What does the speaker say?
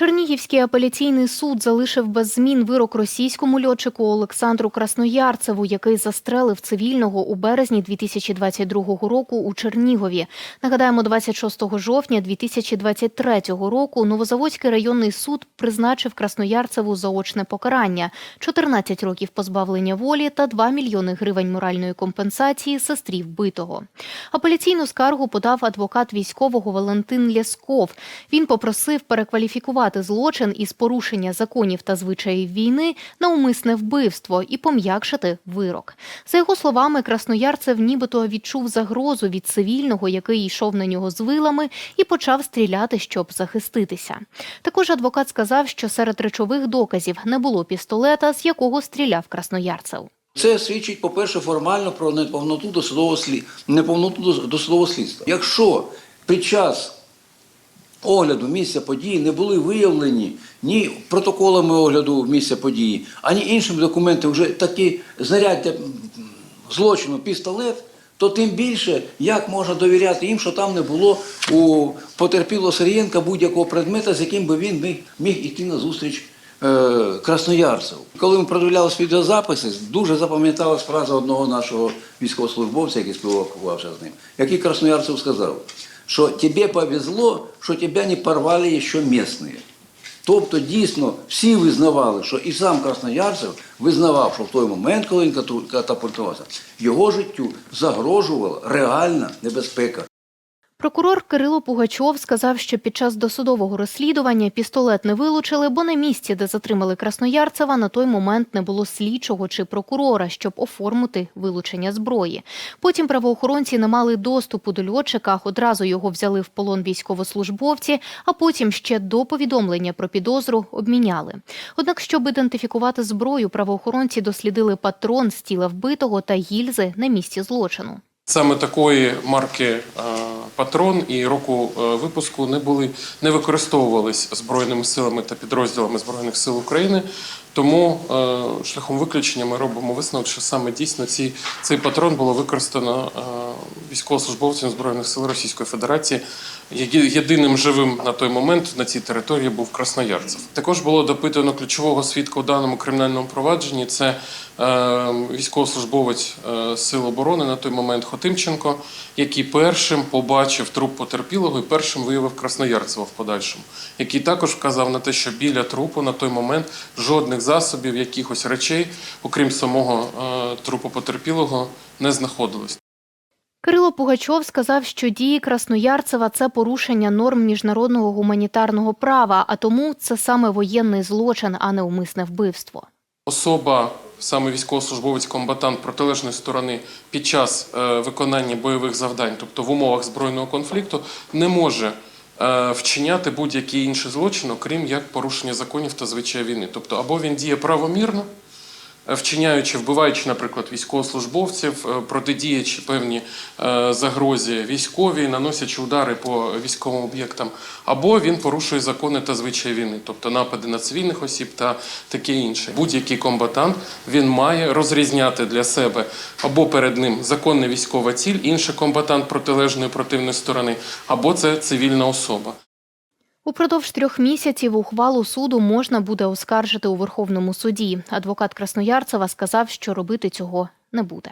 Чернігівський апеляційний суд залишив без змін вирок російському льотчику Олександру Красноярцеву, який застрелив цивільного у березні 2022 року у Чернігові. Нагадаємо, 26 жовтня 2023 року Новозаводський районний суд призначив Красноярцеву заочне покарання – 14 років позбавлення волі та 2 мільйони гривень моральної компенсації сестрі вбитого. Апеляційну скаргу подав адвокат військового Валентин Лясков. Він попросив перекваліфікувати злочин із порушення законів та звичаїв війни на умисне вбивство і пом'якшити вирок. За його словами, Красноярцев нібито відчув загрозу від цивільного, який йшов на нього з вилами, і почав стріляти, щоб захиститися. Також адвокат сказав, що серед речових доказів не було пістолета, з якого стріляв Красноярцев. Це свідчить, по-перше, формально про неповноту досудового слід... неповноту дос- досудового слідства. Якщо під час огляду місця події не були виявлені ні протоколами огляду місця події, ані іншими документами вже такі знаряддя злочину, пістолет, то тим більше як можна довіряти їм, що там не було у потерпілого Сирієнка будь-якого предмета, з яким би він міг, міг іти на зустріч е. Коли ми продивлялися відеозаписи, дуже запам'яталась фраза одного нашого військовослужбовця, який спілкувався з ним, який красноярцев сказав, що тобі повезло, що тебе не порвали ще місні. Тобто дійсно всі визнавали, що і сам Красноярцев визнавав, що в той момент, коли він катапультувався, його життю загрожувала реальна небезпека. Прокурор Кирило Пугачов сказав, що під час досудового розслідування пістолет не вилучили, бо на місці, де затримали Красноярцева, на той момент не було слідчого чи прокурора, щоб оформити вилучення зброї. Потім правоохоронці не мали доступу до льотчика, одразу його взяли в полон військовослужбовці, а потім ще до повідомлення про підозру обміняли. Однак, щоб ідентифікувати зброю, правоохоронці дослідили патрон з тіла вбитого та гільзи на місці злочину. Саме такої марки е, патрон і року е, випуску не були не використовувались збройними силами та підрозділами збройних сил України. Тому е, шляхом виключення ми робимо висновок, що саме дійсно ці, цей патрон було використано е, військовослужбовцем збройних сил Російської Федерації. Єдиним живим на той момент на цій території був Красноярцев. Також було допитано ключового свідка у даному кримінальному провадженні. Це е, військовослужбовець е, Сил оборони на той момент Хотимченко, який першим побачив труп потерпілого і першим виявив Красноярцева в подальшому, який також вказав на те, що біля трупу на той момент жодних засобів, якихось речей, окрім самого е, трупу потерпілого, не знаходилось. Кирило Пугачов сказав, що дії Красноярцева це порушення норм міжнародного гуманітарного права, а тому це саме воєнний злочин, а не умисне вбивство. Особа, саме військовослужбовець комбатант протилежної сторони під час е, виконання бойових завдань, тобто в умовах збройного конфлікту, не може е, вчиняти будь-який інший злочин, окрім як порушення законів та звичаїв війни. Тобто, або він діє правомірно, вчиняючи, вбиваючи, наприклад, військовослужбовців, е, протидіячи певні е, загрозі військовій, наносячи удари по військовим об'єктам, або він порушує закони та звичаї війни, тобто напади на цивільних осіб та таке інше. Будь-який комбатант він має розрізняти для себе або перед ним законна військова ціль, інший комбатант протилежної противної сторони, або це цивільна особа. Упродовж трьох місяців ухвалу суду можна буде оскаржити у Верховному суді. Адвокат Красноярцева сказав, що робити цього не буде.